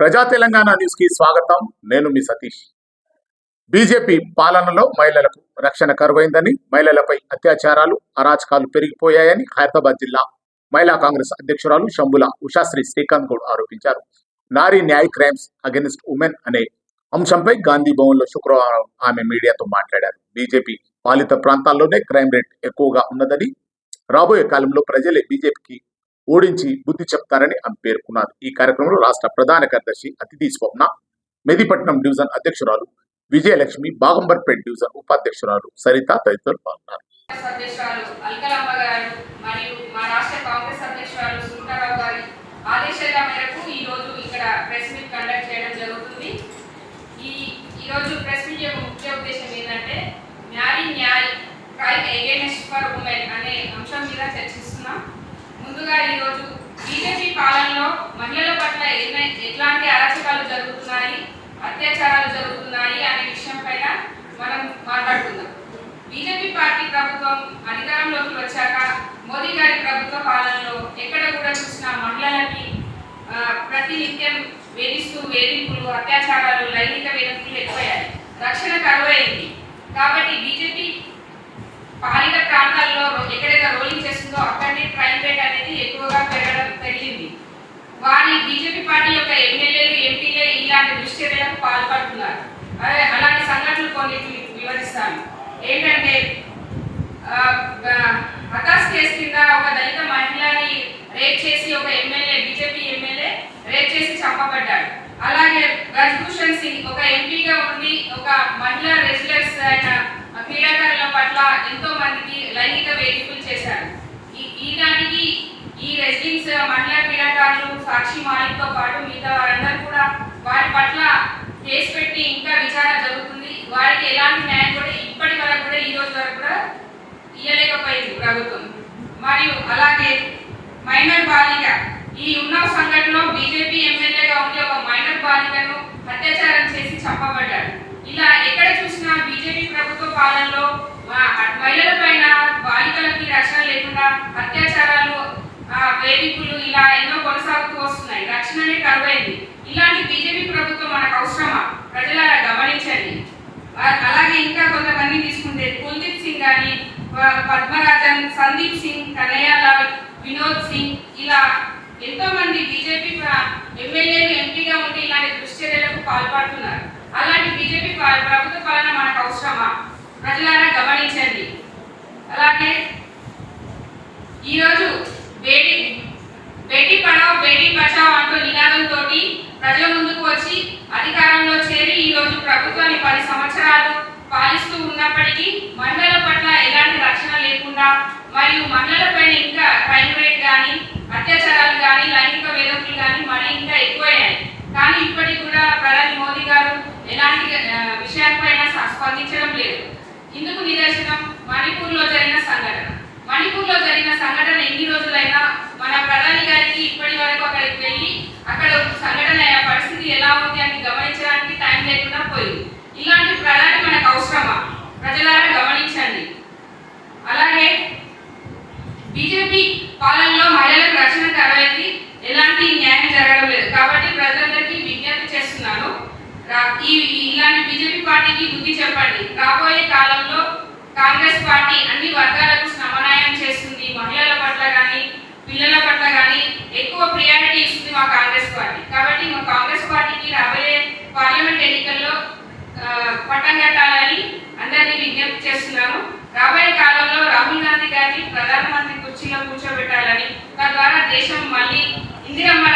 ప్రజా తెలంగాణ న్యూస్కి స్వాగతం. నేను మీ సతీష్. బీజేపీ పాలనలో మహిళలకు రక్షణ కరువైందని మహిళలపై అత్యాచారాలు అరాచకాలు పెరిగిపోయాయని హైదరాబాద్ జిల్లా మహిళా కాంగ్రెస్ అధ్యక్షురాలు శంభుల ఉషాశ్రీ శ్రీకాంత్ గౌడ్ ఆరోపించారు. నారీ న్యాయ్ క్రైమ్స్ అగెనిస్ట్ ఉమెన్ అనే అంశంపై గాంధీ భవన్లో శుక్రవారం ఆమె మీడియాతో మాట్లాడారు. బీజేపీ పాలిత ప్రాంతాల్లోనే క్రైమ్ రేట్ ఎక్కువగా ఉన్నదని రాబోయే కాలంలో ప్రజలే బీజేపీకి ఓడించి బుద్ధి చెప్తారని ఆమె పేర్కొన్నారు. ఈ కార్యక్రమంలో రాష్ట్ర ప్రధాన కార్యదర్శి అతిథి స్వప్న మెదిపట్నం డివిజన్ అధ్యక్షురాలు విజయలక్ష్మి బాగంబర్పేట్ డివిజన్ ఉపాధ్యక్షురాలు సరిత తదితరులు పాల్గొన్నారు. ఆదేశాల మేరకు ఈ రోజు ఇక్కడ ప్రెస్ మీట్ కండక్ట్ చేయడం జరుగుతుంది. ఈ ఈ ప్రెస్ మీట్ యొక్క ముఖ్య ఉద్దేశం ఏంటంటే మ్యారీ న్యాయ్ క్రైమ్ ఎగేనెస్ట్ ఫర్ ఉమెన్ అనే అంశం మీద చర్చిస్తున్నాం ముందుగా ఈ రోజు బీజేపీ పాలనలో మహిళల పట్ల ఎట్లాంటి అరాచకాలు జరుగుతున్నాయి అత్యాచారాలు జరుగుతున్నాయి అనే విషయం పైన మనం మాట్లాడుకుందాం. బీజేపీ పార్టీ ప్రభుత్వం అధికారంలోకి వచ్చాక మోదీ గారి ప్రభుత్వ పాలనలో ఎక్కడ కూడా చూసిన మహిళలకి ప్రతినిత్యం వేధిస్తూ వేధింపులు అత్యాచారాలు లైంగిక వేధింపులు ఎక్కువయ్యాయి. రక్షణ కరువైంది. కాబట్టి బీజేపీ పాలిత ప్రాంతాల్లో రో- ఎక్కడైతే రోలింగ్ చేస్తుందో అక్కడి క్రైమ్ రేట్ అనేది ఎక్కువగా పెరగడం పెరిగింది వారి బీజేపీ పార్టీ యొక్క ఎమ్మెల్యేలు ఎంపీలే ఇలాంటి దుశ్చర్యలకు పాల్పడుతున్నారు. అలాంటి సంఘటనలు కొన్ని వివరిస్తాను. ఏంటంటే ఆ, హతాస్ కేసు కింద ఒక దళిత మహిళని రేప్ చేసి ఒక ఎమ్మెల్యే బీజేపీ ఎమ్మెల్యే రేప్ చేసి చంపబడ్డాడు. అలాగే బ్రజ్భూషణ్ సింగ్ ఒక ఎంపీగా ఉండి ఒక మహిళా రెసిడెన్స్ అయిన క్రీడాకారుల పట్ల ఎంతో మందికి లైంగిక వేధింపులు చేశారు. ఈ ఈ దానికి ఈ రెసిడెన్స్ మహిళా క్రీడాకారులు సాక్షి మాలిక్తో పాటు మిగతా వారందరూ కూడా వారి పట్ల కేసు పెట్టి ఇంకా విచారణ జరుగుతుంది. వారికి ఎలాంటి న్యాయం కూడా ఇప్పటి వరకు కూడా ఈ రోజు వరకు కూడా ఇయ్యలేకపోయింది ప్రభుత్వం. మరియు అలాగే మైనర్ బాలిక ఈ ఉన్న సంఘటనలో బీజేపీ ఎమ్మెల్యేగా ఉండే ఒక మైనర్ బాలికను అత్యాచారం చేసి చంపబడ్డాడు. ఇలా ఎక్కడ చూసినా బీజేపీ ప్రభుత్వ పాలనలో మా- మహిళల పైన బాలికలకి రక్షణ లేకుండా అత్యాచారాలు ఆ, వేధింపులు ఇలా ఎన్నో కొనసాగుతూ వస్తున్నాయి. రక్షణనే కరువైంది. ఇలాంటి బీజేపీ అవసరమా? ప్రజలారా గమనించండి. అలాగే ఇంకా కొంతమంది తీసుకుంటే కుల్దీప్ సింగ్ కానీ పద్మరాజన్ సందీప్ సింగ్ కన్నయ్యలాల్ వినోద్ సింగ్ ఇలా ఎంతో మంది బీజేపీ ఎమ్మెల్యేలు ఎంపీగా ఉండి ఇలాంటి దుశ్చర్యలకు పాల్పడుతున్నారు. అలాంటి బీజేపీ ప్రభుత్వ పాలన మనకు అవసరమా ప్రజలారా గమనించండి. అలాగే ఈరోజు బేటీ బేటీ పడావ్ బేటీ బచావ్ అంటూ నినాదంతో ప్రజల ముందుకు వచ్చి అధికారంలో చేరి ఈ రోజు ప్రభుత్వాన్ని పది సంవత్సరాలు పాలిస్తూ ఉన్నప్పటికీ మహిళల పట్ల ఎలాంటి రక్షణ లేకుండా మరియు మహిళలపైన ఇంకా క్రైమ్ రేట్ కానీ అత్యాచారాలు కానీ లైంగిక వేధింపులు కానీ మరి ఇంకా ఎక్కువయ్యాయి. కానీ ఇప్పటికి కూడా ప్రధాని మోదీ గారు ఎలాంటి విషయాలపైన స్పందించడం లేదు. ఇందుకు నిదర్శనం మణిపూర్లో జరిగిన సంఘటన మణిపూర్లో జరిగిన సంఘటన ఎన్ని రోజులైనా మన ప్రధాని గారికి ఇప్పటి వరకు అక్కడికి వెళ్ళి అక్కడ సంఘటన పరిస్థితి ఎలా ఉంది అని గమనించడానికి టైం లేకుండా పోయింది ఇలాంటి ప్రధాని మనకు అవసరమా ప్రజలారా గమనించండి అలాగే బీజేపీ పాలనలో మహిళలకు రక్షణ కరవైంది ఎలాంటి న్యాయం జరగడం లేదు. కాబట్టి ప్రజలందరికీ విజ్ఞప్తి చేస్తున్నాను. ఈ ఇలాంటి బీజేపీ పార్టీకి బుద్ధి చెప్పండి. రాబోయే కాలంలో కాంగ్రెస్ పార్టీ అన్ని వర్గాలకు సమన్వయం చేస్తుంది. మహిళల పట్ల కానీ పిల్లల పట్ల కానీ ఎక్కువ ప్రియారిటీ ఇస్తుంది మా కాంగ్రెస్ పార్టీ. కాబట్టి మా కాంగ్రెస్ పార్టీకి రాబోయే పార్లమెంట్ ఎన్నికల్లో పట్టం కట్టాలని అందరినీ విజ్ఞప్తి చేస్తున్నాను. రాబోయే కాలంలో రాహుల్ గాంధీ గారిని ప్రధానమంత్రి కుర్చీలో కూర్చోబెట్టాలని. తద్వారా దేశం మళ్ళీ ఇందిరమ్మ